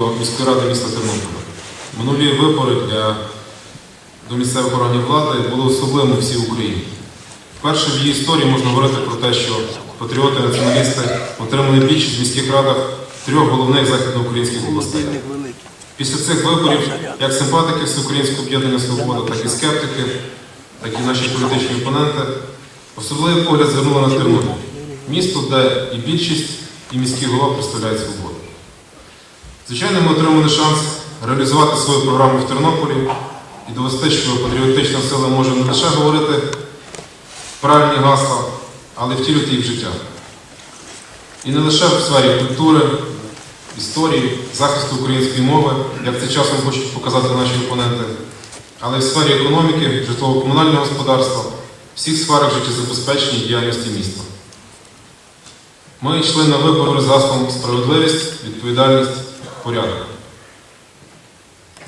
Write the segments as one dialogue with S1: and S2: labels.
S1: міської ради міста Тернополя. Минулі вибори для до місцевих органів влади були особливими всій Україні. Вперше в її історії можна говорити про те, що патріоти націоналісти отримали більшість в міських радах трьох головних західноукраїнських областей. Після цих виборів як симпатики Всеукраїнського об'єднання Свобода, так і скептики, так і наші політичні опоненти особливий погляд звернули на Тернопіль. Місто, де і більшість, і міський голова представляють свободу. Звичайно, ми отримали шанс реалізувати свою програму в Тернополі і довести, що патріотична сила може не лише говорити правильні гасла, але втілювати їх в життя. І не лише в сфері культури, історії, захисту української мови, як це часом хочуть показати наші опоненти, але й в сфері економіки, житлово-комунального господарства, всіх сферах життєзабезпечення і діяльності міста. Ми йшли на вибори з гаслом справедливість, відповідальність, порядок.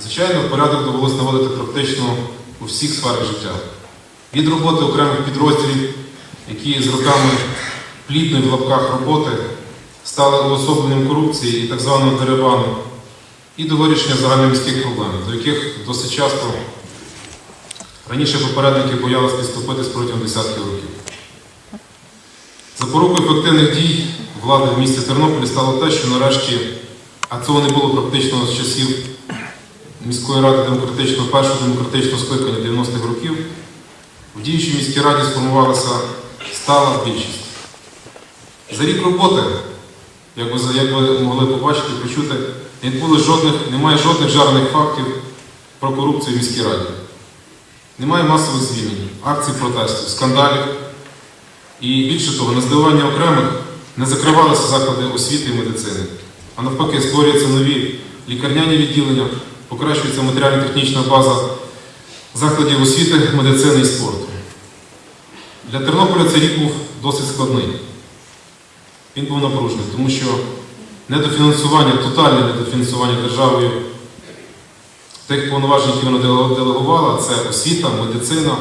S1: Звичайно, порядок довелося наводити практично у всіх сферах життя. Від роботи окремих підрозділів, які з роками плідної в лапках роботи стали уособленням корупції і так званого дерибану, і до вирішення загальноміських проблем, до яких досить часто раніше попередники боялися підступитись протягом десятків років. Запорукою ефективних дій влади в місті Тернополі стало те, що нарешті, а цього не було практично з часів міської ради демократичного, першого демократичного скликання 90-х років, в діючій міській раді сформувалася стала більшість. За рік роботи, як ви, як ви могли побачити, почути, не відбулось жодних, немає жодних жарених фактів про корупцію в міській раді. Немає масових звільнень, акцій протестів, скандалів. І більше того, на здивування окремих не закривалися заклади освіти і медицини, а навпаки, створюються нові лікарняні відділення, покращується матеріально-технічна база закладів освіти, медицини і спорту. Для Тернополя цей рік був досить складний. Він був напружений, тому що недофінансування, тотальне недофінансування державою тих повноважень, які вона делегувала, це освіта, медицина,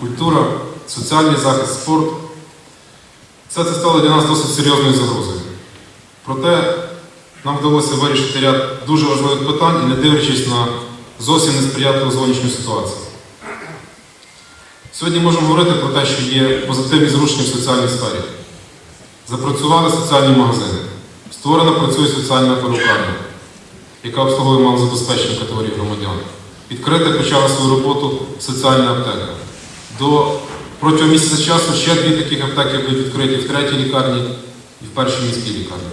S1: культура, соціальний захист, спорт. Все це стало для нас досить серйозною загрозою. Проте нам вдалося вирішити ряд дуже важливих питань не дивлячись на зовсім несприятливу зовнішню ситуацію. Сьогодні можемо говорити про те, що є позитивні зрушення в соціальній сфері. Запрацювали соціальні магазини, створена працює соціальна перукарня, яка обслуговує малозабезпечені категорії громадян. Відкрита почала свою роботу соціальна аптека. До Протягом місяця часу ще дві таких аптеки будуть відкриті в третій лікарні і в першій міській лікарні.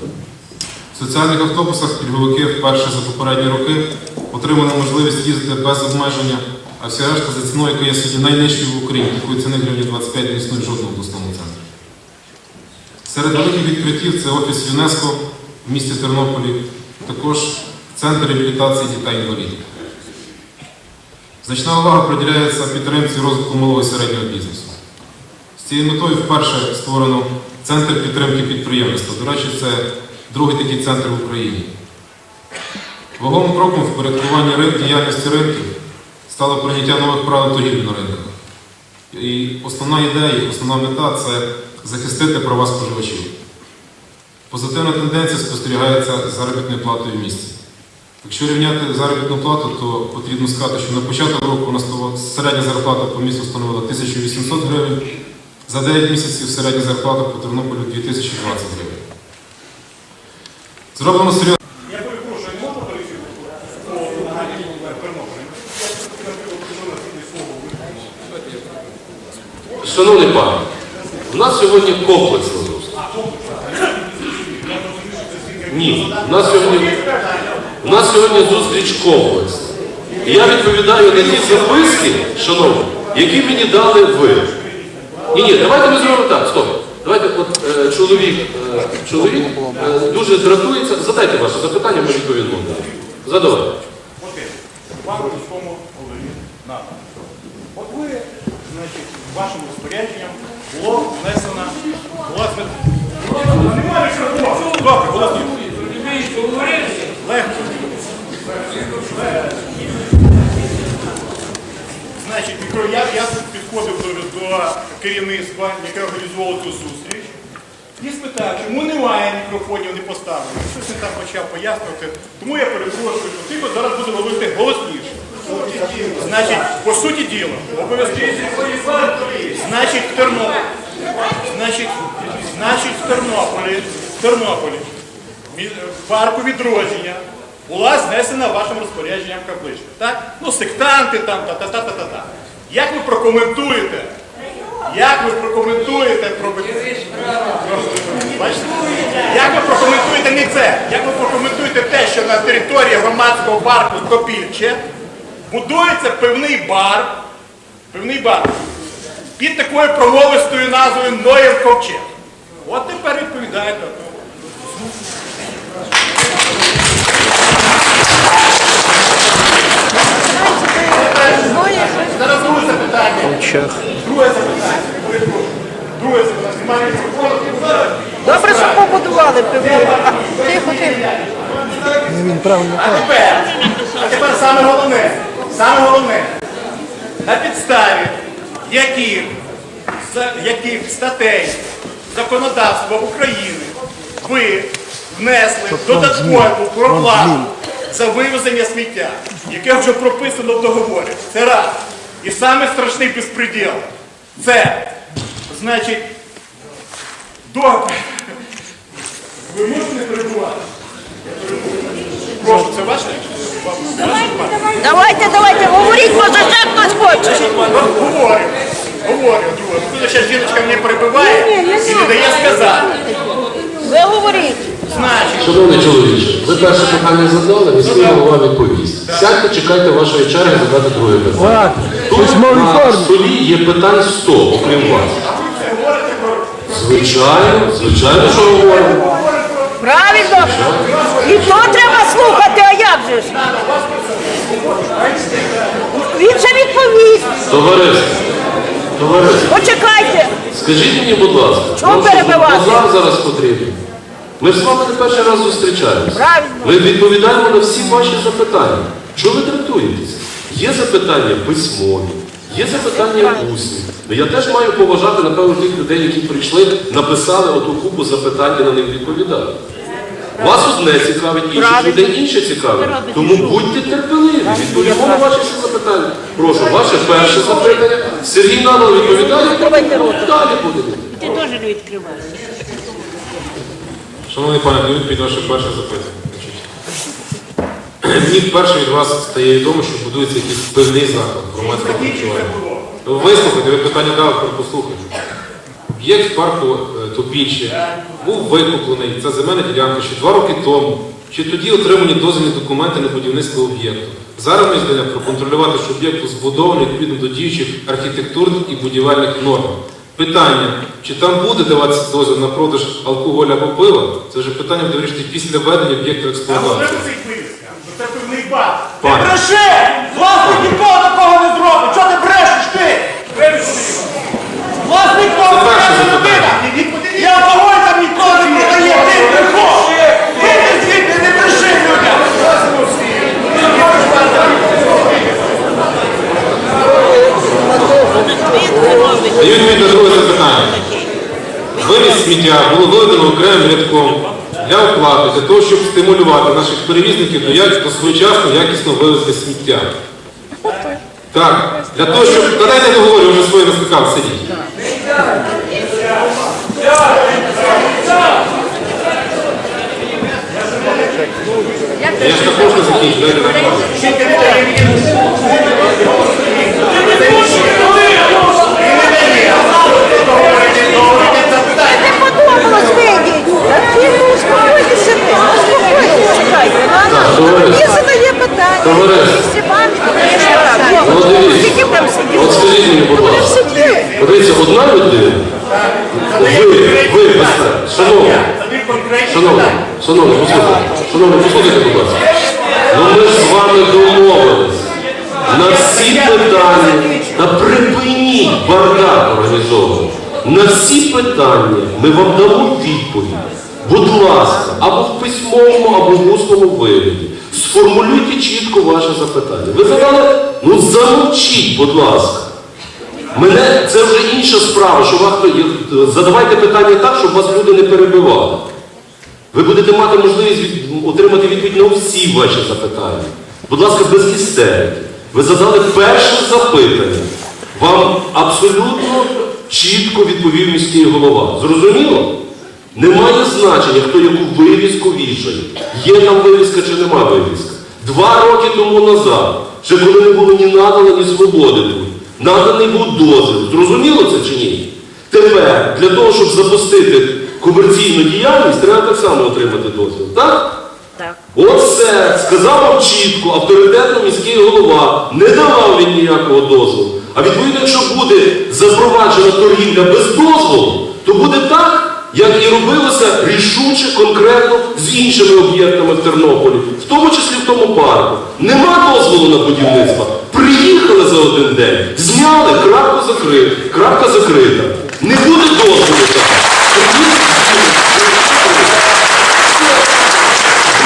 S1: В соціальних автобусах пільговики вперше за попередні роки отримали можливість їздити без обмеження, а вся решта за ціною, яка є сьогодні найнижчою в Україні, такої ціни гривні 25 не існує в жодному обласному центрі. Серед великих відкриттів це офіс ЮНЕСКО в місті Тернополі, також Центр реабілітації дітей-інвалідів. Значна увага приділяється підтримці розвитку малого і середнього бізнесу. З цією метою вперше створено Центр підтримки підприємництва. До речі, це другий такий центр в Україні. Вагомим кроком в порядкуванні ринку діяльності ринків стало прийняття нових правил торгівлі на ринках. І основна ідея, основна мета це захистити права споживачів. Позитивна тенденція спостерігається з заробітною платою в місті. Якщо рівняти заробітну плату, то потрібно сказати, що на початок року у нас середня зарплата по місту становила 1800 гривень, за 9 місяців середня зарплата по Тернополю 2020 гривень. Зроблено серйозно.
S2: Я перепрошую, не можна перейти по нагальній Тернополі?
S3: Шановний пане, у нас сьогодні комплексна зустріч. Ні, у нас сьогодні, у нас сьогодні зустріч комплексна. І я відповідаю на ті записки, шановні, які мені дали ви. Ні, ні, давайте ми зробимо так, стоп. Давайте, от е, чоловік, е, чоловік е, дуже дратується. Задайте ваше запитання, ми відповімо. Задавайте.
S2: Окей. Вам міському голові надо. От ви, значить, вашим розпорядженням було внесено власне. Немає мікрофону. Добре, голосуємо. Легко. Значить, мікро- я, я підходив до, до керівництва, яке організувало цю зустріч. І спитав, чому немає мікрофонів, не поставлено. Щось він там почав пояснювати. Тому я перепрошую, що тихо зараз буде говорити голосніше. Значить, по суті діла, обов'язково. Значить, в Тернополі. Значить, значить, в Тернополі, в Тернополі, парку відродження була знесена вашим розпорядженням капличка. Так? Ну, сектанти там, та-та-та-та-та. Як ви прокоментуєте? Як ви прокоментуєте про Як ви прокоментуєте не це? Як ви прокоментуєте те, що на території громадського парку Копільче будується певний бар, певний бар під такою промовистою назвою Ноєв Ковчег. От тепер відповідаєте. Зараз друге запитання. Мікрофон.
S4: Добре, що побудували пивну. Тихо, тихо.
S2: А тепер, а тепер саме головне, саме головне, на підставі яких, яких статей законодавства України ви внесли додаткову проплату за вивезення сміття, яке вже прописано в договорі. Це раз. І саме страшний безпреділ. Це, значить, до... Ви можете не перебувати? Прошу, це ваше?
S4: Давайте, давайте, говоріть, може ще хтось хоче.
S2: Говорю, говорю, друге. Тут ще жіночка мене перебиває і не дає сказати.
S4: Ви говоріть.
S3: Шановний чоловіче, ви перше питання задали, міський голова відповість. Сядьте, чекайте вашої черги задати друге питання. Тут на столі є питань 100, окрім вас. Звичайно, звичайно, що говоримо.
S4: Правильно. І то треба слухати, а як же ж? Він же відповість.
S3: Товариство, товариство,
S4: Почекайте.
S3: скажіть мені, будь ласка,
S4: Чого
S3: що,
S4: перебивати?
S3: базар зараз потрібен? Ми ж з вами не перший раз зустрічаємося.
S4: Правильно.
S3: Ми відповідаємо на всі ваші запитання. Чого ви дратуєтеся? Є запитання письмові, є запитання усні. Ну, Я теж маю поважати, напевно, тих людей, які прийшли, написали оту купу запитань і на них відповідали. Вас одне цікавить, інших людей інше цікавить. Тому будьте терпеливі, відповімо на ваші всі запитання. Прошу, ваше перше запитання. Сергій надал відповідає, далі будемо.
S4: Ти теж не відкриваєш.
S1: Шановний пане, відповідь ваше перше запитання. Мені вперше від вас стає відомо, що будується якийсь певний заклад громадського харчування. Вислухайте, ви питання дали, тепер послухайте. Об'єкт парку е, був викуплений, це земельна ділянка ще два роки тому. Чи тоді отримані дозвільні документи на будівництво об'єкту? Зараз ми здаємо проконтролювати, що об'єкт збудований відповідно до діючих архітектурних і будівельних норм. Питання, чи там буде даватися дозвіл на продаж алкоголю або пива, це вже питання буде вирішити після введення об'єкту в
S2: бар.
S1: Пане.
S2: Бреши! Власник нікого такого не зробить! Чого ти брешеш ти? Власник
S1: того перше запитання.
S2: Я алкоголь там ніколи не продає, ти брехо! Ти не звідти, не бреши людям!
S1: Даю відповідь на друге запитання. Вивіз сміття було виведено окремим рядком для оплати, для того, щоб стимулювати наших перевізників до, як... своєчасно якісно вивезти сміття. Так, для того, щоб... Та дайте я договорю, вже своє розкликав, сидіть. Я ж також не закінчу, дайте договорю.
S4: Не подобалось вийдіть. Та ти ну, успокойтеся ти. Успокойтеся, чекайте. Ну,
S3: Так,
S4: ну,
S3: товариство.
S4: Є питання.
S3: Ну, дивіться.
S4: Скільки там сиділи?
S3: От скажіть мені, будь ласка. Подивіться, одна людина, ви, ви, шановні, шановні, шановні, послухайте, шановні, послухайте, будь ласка. Ну ми ж з вами домовились на всі питання, та припиніть бардак організований. На всі питання ми вам дамо відповідь. Будь ласка, або в письмовому, або в усному вигляді. Сформулюйте чітко ваше запитання. Ви задали, ну замовчіть, будь ласка. Мене це вже інша справа, що вас задавайте питання так, щоб вас люди не перебивали. Ви будете мати можливість отримати відповідь на всі ваші запитання. Будь ласка, без істерики. Ви задали перше запитання. Вам абсолютно чітко відповів міський голова. Зрозуміло? Немає значення, хто яку вивіску вішає. Є там вивіска чи нема вивіска. Два роки тому назад, ще коли не було ні надала, ні свободи тут, наданий був дозвіл. Зрозуміло це чи ні? Тепер для того, щоб запустити комерційну діяльність, треба так само отримати дозвіл. Так?
S4: Так.
S3: Оце сказав вам чітко, авторитетно міський голова, не давав він ніякого дозволу. А відповідно, якщо буде запроваджена торгівля без дозволу, то буде так, як і робилося рішуче, конкретно з іншими об'єктами в Тернополі, в тому числі в тому парку. Нема дозволу на будівництво. Приїхали за один день, зняли, крапка закрита, крапка закрита. Не буде дозволу так.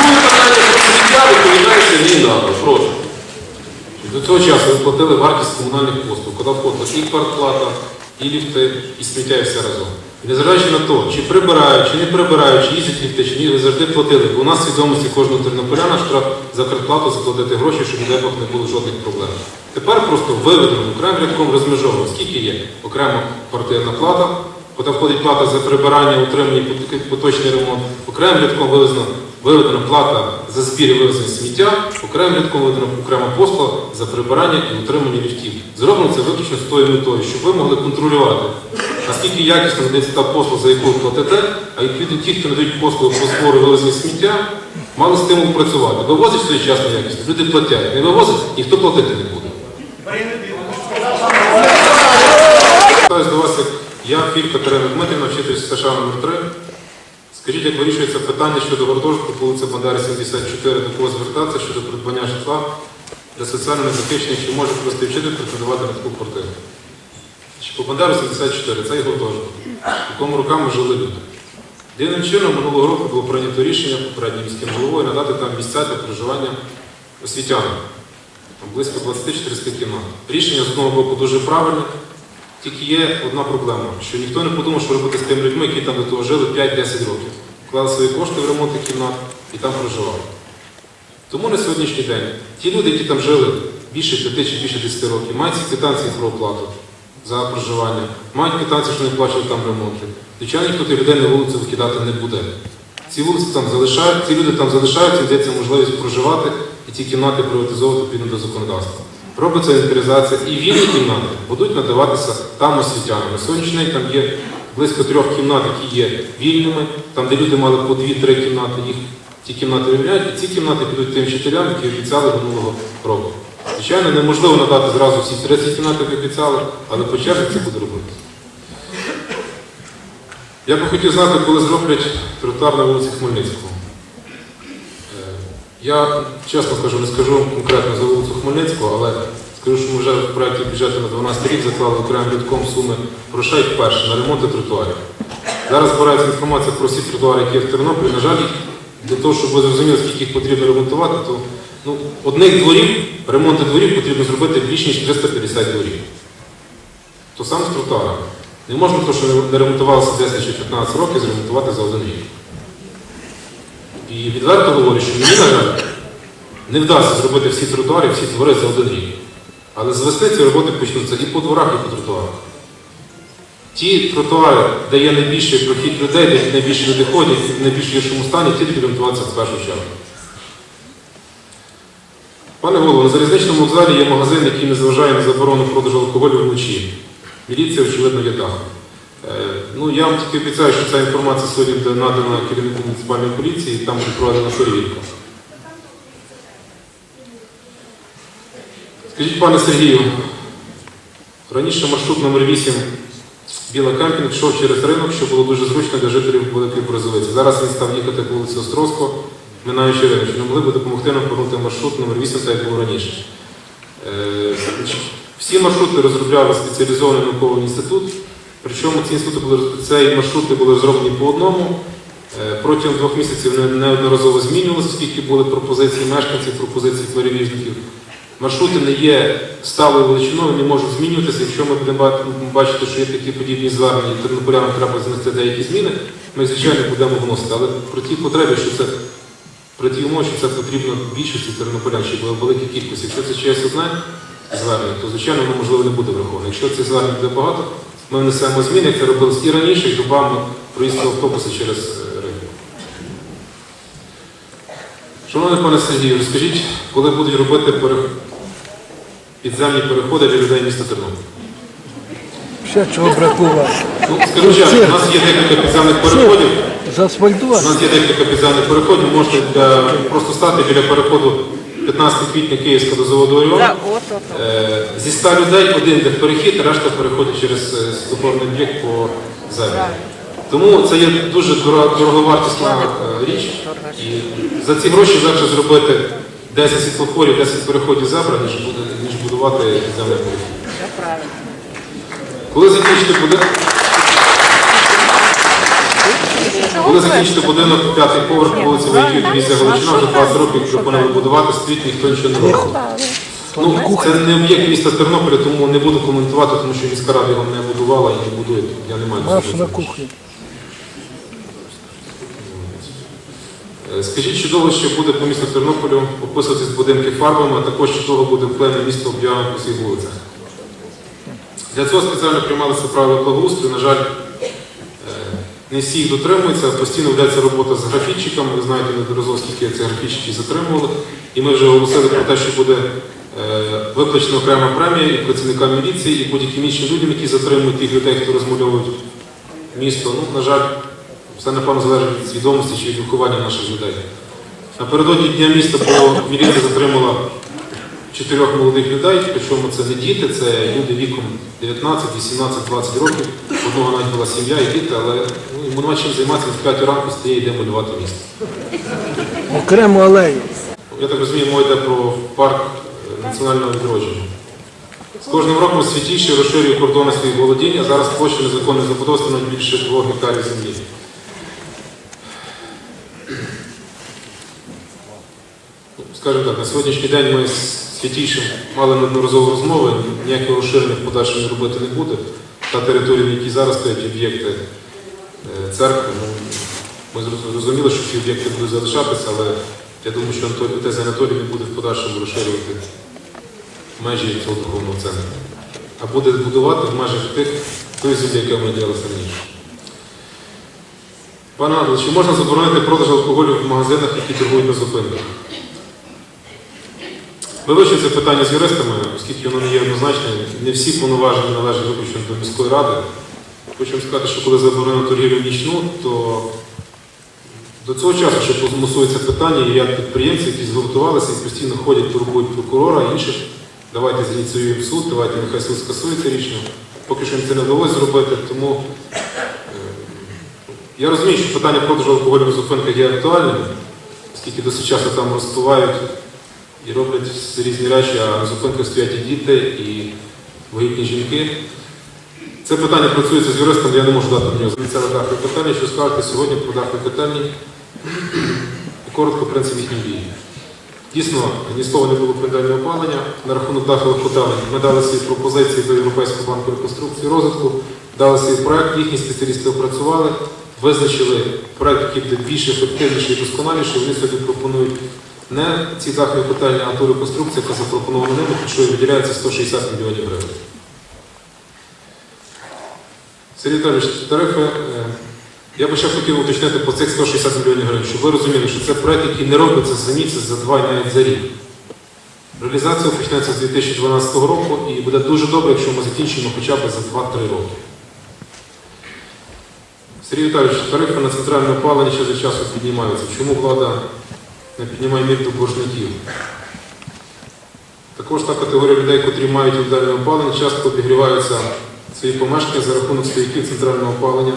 S3: Друге питання про сміття відповідається мій напад. Прошу.
S1: До цього часу ви платили вартість комунальних послуг, куди входила і квартплата, і ліфти, і сміття, і все разом. Незважаючи на те, чи прибирають, чи не прибирають, чи їздять ліфти, чи ні, ви завжди платили. Бо у нас свідомості кожного тернополяна штраф за квартплату заплатити гроші, щоб, не дай не було жодних проблем. Тепер просто виведено окремим рядком розмежовано, скільки є окрема квартирна плата, куди входить плата за прибирання, утримання і поточний ремонт, окремим рядком вивезено виведена плата за збір і вивезення сміття, окремим рядком виведена окрема послуга за прибирання і утримання ліфтів. Зроблено це виключно з тою метою, щоб ви могли контролювати, наскільки якісно надається та послуга, за яку ви платите, а відповідно ті, хто надають послугу по збору і вивезення сміття, мали стимул працювати. Вивозять своєчасно якісно, люди платять. Не вивозять, ніхто платити не буде. Звертаюсь до вас, як я, Філь Катерина Дмитрівна, вчитель США номер 3 Скажіть, як вирішується питання щодо гуртожитку по вулиці Бандери 74, до кого звертатися щодо придбання житла для соціально незахищених, що може просто вчитель претендувати на таку квартиру? Значить, По Бандеру 74 це є гуртожиток, в якому роками жили люди. Дивним чином минулого року було прийнято рішення попереднім міським головою надати там місця для проживання освітянам. Там близько 20-30 кімнат. Рішення з одного боку дуже правильне, тільки є одна проблема, що ніхто не подумав, що робити з тими людьми, які там до того жили 5-10 років. Вклали свої кошти в ремонт кімнат і там проживали. Тому на сьогоднішній день ті люди, які там жили більше 5 чи більше 10 років, мають ці квитанції про оплату за проживання, мають квитанції, що не плачуть там ремонти. Звичайно, ніхто тих людей на вулицю викидати не буде. Ці вулиці там залишають, ці люди там залишаються, йдеться можливість проживати і ці кімнати приватизовувати відповідно до законодавства. Робиться інвентаризація і вільні кімнати будуть надаватися там освітянам. На сьогоднішній день там є близько трьох кімнат, які є вільними, там, де люди мали по дві-три кімнати, їх ті кімнати вивільняють, і ці кімнати підуть тим вчителям, які обіцяли минулого року. Звичайно, неможливо надати зразу всі 30 кімнат, як обіцяли, але по черзі це буде робити. Я би хотів знати, коли зроблять тротуар на вулиці Хмельницького. Е, Я чесно кажу, не скажу конкретно за вулицю Хмельницького, але скажу, що ми вже в проєкті бюджету на 12 рік заклали окремим рядком суми грошей вперше на ремонти тротуарів. Зараз збирається інформація про всі тротуари, які є в Тернополі. На жаль, для того, щоб ви зрозуміли, скільки їх потрібно ремонтувати, то ну, одних дворів, ремонти дворів потрібно зробити більш ніж 350 дворів. То саме з тротуарами. Не можна то, що не ремонтувалося 10 чи 15 років, зремонтувати за один рік. І відверто говорю, що мені, на жаль, не вдасться зробити всі тротуари, всі двори за один рік. Але з весни ці роботи почнуться і по дворах, і по тротуарах. Ті тротуари, де є найбільший прохід людей, де найбільше люди ходять, в найбільш гіршому стані, ті ремонтуватися в першу чергу. Пане голово, на залізничному вокзалі є магазин, який не зважає на заборону продажу алкоголю вночі. Міліція, очевидно, є дахом. Е, Ну, я вам тільки обіцяю, що ця інформація сьогодні надана керівнику муніципальної поліції, там буде проведена перевірка. Скажіть, пане Сергію, раніше маршрут номер 8 Біла Кампінг йшов через ринок, що було дуже зручно для жителів Великої Березовиці. Зараз він став їхати по вулиці Острозького, минаючи ринок. Чи не могли б допомогти нам повернути маршрут номер 8, так як було раніше? Е, Всі маршрути розробляли спеціалізований науковий інститут, причому ці інститути були цей маршрути були розроблені по одному. Е, Протягом двох місяців вони неодноразово змінювалися, оскільки були пропозиції мешканців, пропозиції перевізників. Маршрути не є сталою величиною, не можуть змінюватися. Якщо ми будемо бачити, що є такі подібні звернення, тернополянам треба знести деякі зміни, ми, звичайно, будемо вносити. Але при тій потребі, що це при тій що це потрібно більшості тернополян, щоб була велика кількість. Якщо це чиясь одне звернення, то звичайно воно можливо не буде враховано. Якщо це звернень буде багато, ми внесемо зміни, як це робилось і раніше, і зробимо проїзд автобуси через е, ринок. Шановний пане Сергію, розкажіть, коли будуть робити підземні переходи для людей міста Тернопіль?
S5: Ще чого бракувало.
S1: Ну, скажу у нас є декілька підземних переходів. У нас є декілька підземних переходів. Можете для... просто стати біля переходу 15 квітня Київська до заводу Оріон.
S4: Да, от, от.
S1: Е, Зі ста людей один йде в перехід, решта переходить через е, світлофорний об'єкт по землі. Тому це є дуже дорого- дороговартісна е, річ. І за ці гроші легше зробити 10 світлофорів, 10 переходів зебра, ніж, буде- ніж будувати.
S4: Все правильно.
S1: Коли закінчити будинок, коли закінчити будинок, п'ятий поверх вулиці Вояків, дивізія Галичина, вже 20 років пропонували будувати, стоїть, ніхто нічого не робить. Ну, це не об'єкт міста Тернополя, тому не буду коментувати, тому що міська рада його не будувала і не будує. Я не маю
S5: на кухню.
S1: Е, Скажіть, чудово, що буде по місту Тернополю описуватись будинки фарбами, а також чудово буде вплив на місто об'явами по всіх вулицях. Для цього спеціально приймалися правила благоустрою. На жаль, не всі їх дотримуються, постійно ведеться робота з графітчиками. Ви знаєте, неодноразово скільки цих графітчиків затримували. І ми вже оголосили про те, що буде е, виплачена окрема премія і працівникам міліції, і будь-яким іншим людям, які затримують тих людей, хто розмальовують місто. Ну, на жаль, все напевно залежить від свідомості чи від виховання наших людей. Напередодні дня міста було міліція затримала чотирьох молодих людей, причому це не діти, це люди віком 19, 18, 20 років. Одного навіть була сім'я і діти, але ну, нема чим займатися, в 5 ранку стає і йде малювати місто.
S5: Окрему алею.
S1: Я так розумію, мова йде про парк е, національного відродження. З кожним роком святіше розширює кордони своїх володінь, а зараз площа незаконних забудов становить більше 2 гектарів землі. Скажімо так, на сьогоднішній день ми з святішим мали неодноразову розмови, ніякого розширення в подальшому робити не буде. Та територія, на якій зараз стоять об'єкти е, церкви, ну, ми зрозуміли, що ці об'єкти будуть залишатися, але я думаю, що отець Анатолій буде в подальшому розширювати межі цього духовного центру. А буде будувати в межах тих тої землі, яка ми ділилися раніше. Пане Анатолій, чи можна заборонити продаж алкоголю в магазинах, які торгують на зупинках? Ми це питання з юристами, оскільки воно не є однозначне. Не всі повноваження належать виключно до міської ради. Хочу сказати, що коли заборонено торгівлю нічну, то до цього часу ще мусується питання, і ряд підприємців, які згуртувалися і постійно ходять, турбують прокурора інших. Давайте зініціюємо суд, давайте нехай суд скасує це рішення. Поки що їм це не вдалося зробити, тому е, я розумію, що питання продажу алкоголю на зупинках є актуальним, оскільки досить часто там розпивають і роблять різні речі, а на зупинках стоять і діти, і вагітні жінки. Це питання працюється з юристом, я не можу дати на нього зміцеве дахове питання, що скажете сьогодні про дахові питання і коротко принцип їхньої дії. Дійсно, ні слова не було про опалення. На рахунок дахових котелень ми дали свої пропозиції до Європейського банку реконструкції і розвитку, дали свій проект, їхні спеціалісти опрацювали, визначили проект, який буде більш ефективніший і досконаліший. Вони сьогодні пропонують не ці дахові котельні, а ту реконструкцію, яка запропонована ними, що виділяється 160 мільйонів гривень. Сергій Віталійович, тарифи. е, Я би ще хотів уточнити по цих 160 мільйонів гривень, щоб ви розуміли, що це проект, який не робиться за місяць, за два навіть за рік. Реалізація почнеться з 2012 року і буде дуже добре, якщо ми закінчимо хоча б за 2-3 роки. Сергій Віталійович, тарифи на центральне опалення ще за часу піднімаються. Чому влада не піднімає мір до боржників? Також та категорія людей, котрі мають індивідуальне опалення, часто обігріваються свої помешкання за рахунок стояків центрального опалення,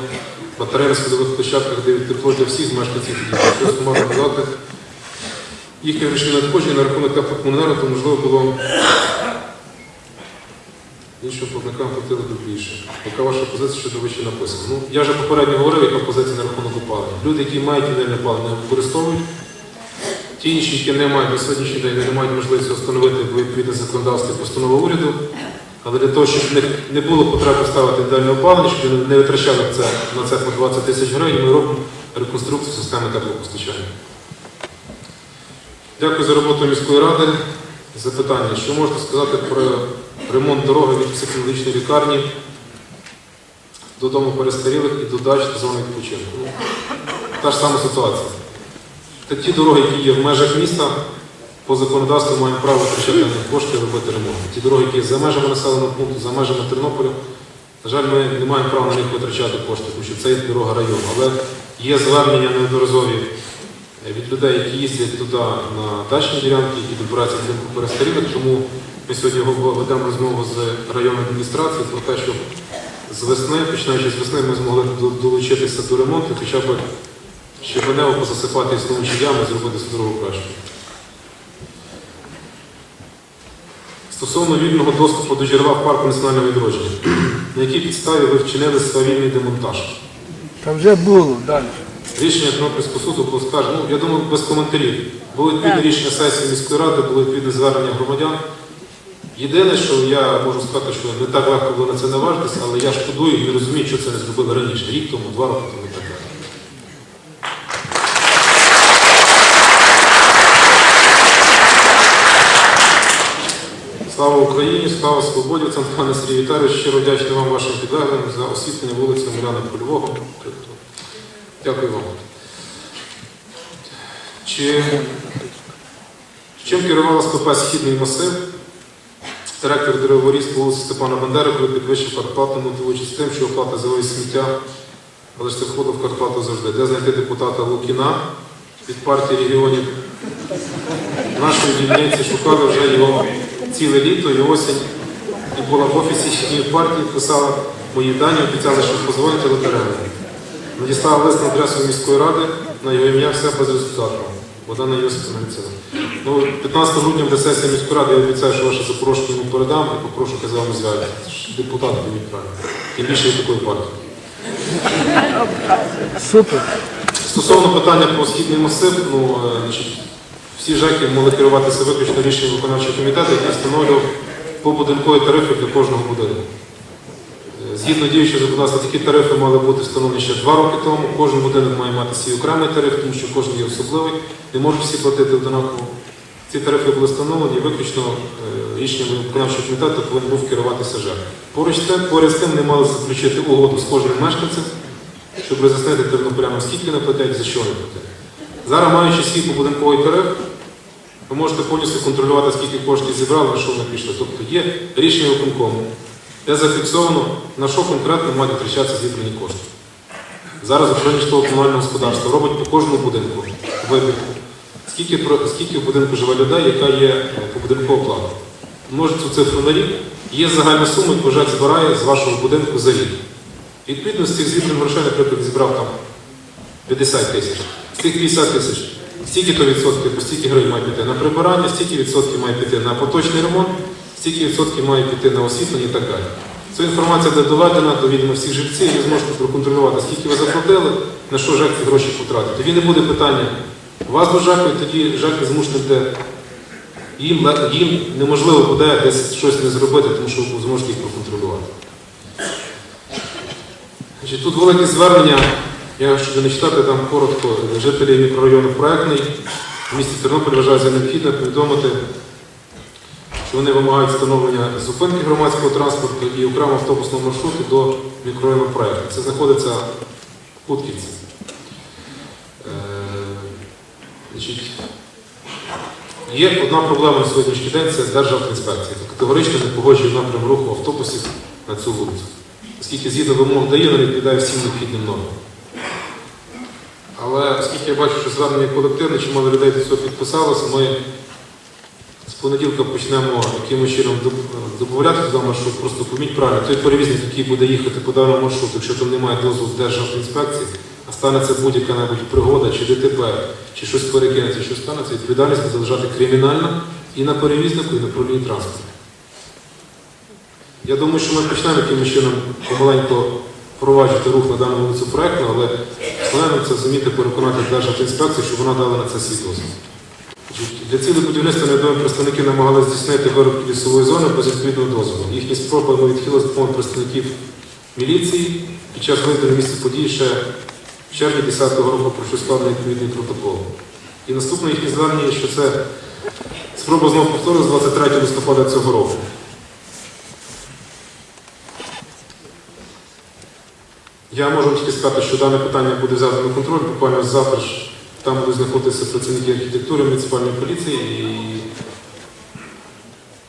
S1: батареї на сходових площадках дають тепло для всіх мешканців. Щось можна додати. Їхнє рішення надходження на рахунок теплокомуненерго, то можливо було іншим платникам платили більше. Яка ваша позиція щодо вище написано? Ну, я вже попередньо говорив, яка позиція на рахунок опалення. Люди, які мають індивідуальне опалення, використовують. Ті інші, які не мають на сьогоднішній день, не мають можливості встановити відповідне законодавство і постанову уряду. Але для того, щоб в них не було потреби ставити індивідуальне опалення, щоб не витрачали це, на це по 20 тисяч гривень, ми робимо реконструкцію системи теплопостачання. Дякую за роботу міської ради. Запитання. Що можете сказати про ремонт дороги від психологічної лікарні додому перестарілих і до дач зони відпочинку? Та ж сама ситуація. Та ті дороги, які є в межах міста, по законодавству маємо право витрачати кошти робити ремонт. Ті дороги, які є за межами населеного пункту, за межами Тернополя, на жаль, ми не маємо права на них витрачати кошти, тому що це є дорога району. Але є звернення неодноразові е, від людей, які їздять туди на дачні ділянки і добираються до ринку перестарілих. Тому ми сьогодні ведемо розмову з районною адміністрацією про те, щоб з весни, починаючи з весни, ми змогли долучитися до ремонту, хоча б щебенево позасипати існуючі ями, і зробити цю дорогу кращою. Стосовно вільного доступу до джерела в парку національного відродження, на якій підставі ви вчинили свавільний демонтаж?
S5: Та вже було далі.
S1: Рішення Тернопільського суду було скажено, ну, я думаю, без коментарів. Було відповідне рішення сесії міської ради, було відповідне звернення громадян. Єдине, що я можу сказати, що не так легко було на це наважитися, але я шкодую і розумію, що це не зробили раніше, рік тому, два роки тому і так далі. Слава Україні, слава свободі, Олександр пане Сергій Віталійович. Щиро вдячний вам вашим підлеглим за освітлення вулиці Миляна Польового. Дякую вам. Чи чим керувалась ПП Східний масив? Директор дереворіст вулиці Степана Бандери, коли підвищив Карпату, мотивуючись тим, що оплата за вивіз сміття, але ж це входило в Карпату завжди. Де знайти депутата Лукіна від партії регіонів нашої дільниці шукали вже його ціле літо і осінь. І була в офісі їхньої партії, писала мої дані, обіцяли, що позвонити лотерею. Надіслав лист на адресу міської ради, на його ім'я все безрезультатно. Богдана Йосипівна Грицина. Ну, 15 грудня буде сесія міської ради, я обіцяю, що ваше запрошення йому передам і попрошу, хай з вами зв'язати. Депутати будуть правильно. Тим більше від такої партії.
S5: Супер.
S1: Стосовно питання про східний масив, ну, е, значить, всі ЖЕКи могли керуватися виключно рішенням виконавчого комітету, який встановлював побудинкові тарифи для кожного будинку. Е, Згідно діючого законодавства, такі тарифи мали бути встановлені ще два роки тому. Кожен будинок має мати свій окремий тариф, тому що кожен є особливий, не можуть всі платити однаково. Ці тарифи були встановлені виключно е, рішенням виконавчого комітету повинен був керуватися ЖЕК. Поруч поряд з тим не мали заключити угоду з кожним мешканцем, щоб роз'яснити тернополянам, скільки не платять, за що не платять. Зараз, маючи свій побудинковий тариф, ви можете повністю контролювати, скільки коштів зібрали, на що вони пішли. Тобто є рішення виконкому, де зафіксовано, на що конкретно мають витрачатися зібрані кошти. Зараз управління житлового комунального господарства робить по кожному будинку вибір, скільки, скільки в будинку живе людей, яка є е, побудинкова плата. Множить цю цифру на рік, є загальна сума, яку ЖЕК збирає з вашого будинку за рік. Відповідно, з цих зібраних грошей, наприклад, зібрав там 50 тисяч. З цих 50 тисяч, стільки то відсотків, по стільки гривень має піти на прибирання, стільки відсотків має піти на поточний ремонт, стільки відсотків має піти на освітлення і так далі. Ця інформація буде доведена до відома всіх живців, ви зможете проконтролювати, скільки ви заплатили, на що ЖЕК гроші потратить. Тоді не буде питання вас до ЖЕКу, тоді ЖЕК змушений буде. Їм, їм неможливо буде десь щось не зробити, тому що ви зможете їх проконтролювати. Тут велике звернення, я щоб не читати там коротко, жителі мікрорайону Проектний в місті Тернопіль вважають за необхідне повідомити, що вони вимагають встановлення зупинки громадського транспорту і окремо автобусного маршруту до мікрорайону Проектний. Це знаходиться в Путківці. Е, Є одна проблема на сьогоднішній день це Державтоінспекція. Категорично не погоджує напрям руху автобусів на цю вулицю оскільки згідно вимог дає, не відповідає всім необхідним нормам. Але оскільки я бачу, що звернення колективне, чимало людей до цього підписалося, ми з понеділка почнемо якимось чином додати туди маршрут, просто поміть правильно, той перевізник, який буде їхати по даному маршруту, якщо там немає дозволу Державтоінспекції, а станеться будь-яка навіть пригода, чи ДТП, чи щось перекинеться, що станеться, відповідальність залежати кримінальна і на перевізнику, і на управлінні транспорту. Я думаю, що ми почнемо якимось чином помаленько впроваджувати рух на дану вулицю проєкту, але основне це зуміти переконати Державтоінспекцію, щоб вона дала на це свій дозвіл. Для цілих будівництва невідомі представники намагалися здійснити виробки лісової зони без відповідного дозволу. Їхні спроби ми відхилили з допомогою представників міліції під час виїзду на місце події ще в червні 10 року, про що складений відповідний протокол. І наступне їхнє звернення, що це спроба знову повторити з 23 листопада цього року. Я можу тільки сказати, що дане питання буде взято на контроль, буквально завтра ж там будуть знаходитися працівники архітектури, муніципальної поліції. І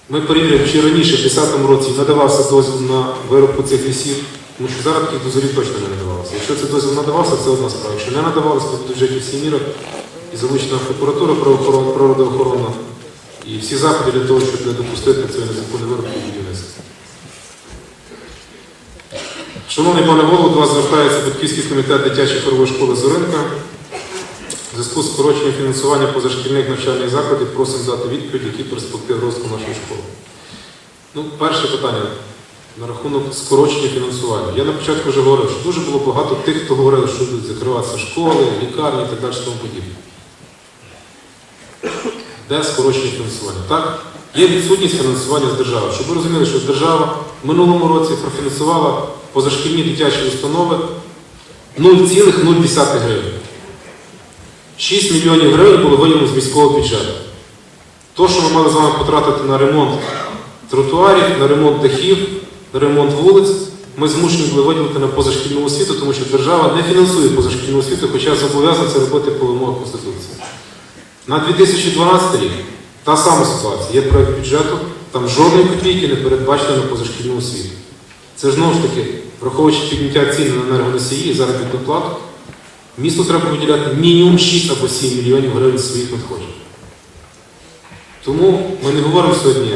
S1: ми перевіримо, чи раніше, в 2010 році, надавався дозвіл на виробку цих лісів, тому що зараз таких дозволів точно не надавалося. Якщо цей дозвіл надавався, це одна справа. Якщо не надавалося, то будуть вжиті всі міри і залучена прокуратура природоохоронна і всі заходи для того, щоб не допустити цього незаконної виробки будівництва. Шановний пане голово, до вас звертається Батьківський комітет дитячої хорової школи Зоринка. В зв'язку з скороченням фінансування позашкільних навчальних закладів просимо дати відповідь, які перспективи розвитку нашої школи. Ну, перше питання на рахунок скорочення фінансування. Я на початку вже говорив, що дуже було багато тих, хто говорив, що будуть закриватися школи, лікарні і так далі, тому подібне. Де скорочення фінансування? Так, є відсутність фінансування з держави. Щоб ви розуміли, що держава в минулому році профінансувала позашкільні дитячі установи 0,0 гривень. 6 мільйонів гривень було виділено з міського бюджету. То, що ми мали з вами потратити на ремонт тротуарів, на ремонт дахів, на ремонт вулиць, ми змушені були виділити на позашкільну освіту, тому що держава не фінансує позашкільну освіту, хоча зобов'язана це робити по вимогах Конституції. На 2012 рік та сама ситуація. Є проєкт бюджету, там жодної копійки не передбачено на позашкільну освіту. Це ж знову ж таки, враховуючи підняття цін на енергоносії і заробітну плату, місту треба виділяти мінімум 6 або 7 мільйонів гривень своїх надходжень. Тому ми не говоримо сьогодні,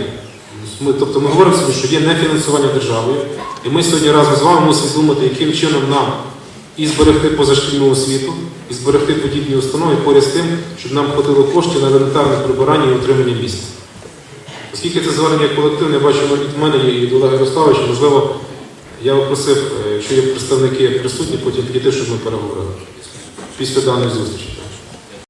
S1: ми, тобто ми говоримо сьогодні, що є нефінансування державою, і ми сьогодні разом з вами мусимо думати, яким чином нам і зберегти позашкільну освіту, і зберегти подібні установи поряд з тим, щоб нам хватило коштів на елементарне прибирання і утримання міста. Оскільки це звернення колективне, я бачу від мене і від Олега Ярославовича, можливо, я попросив, просив, е, якщо є представники присутні, потім підійти, щоб ми переговорили після даної зустрічі.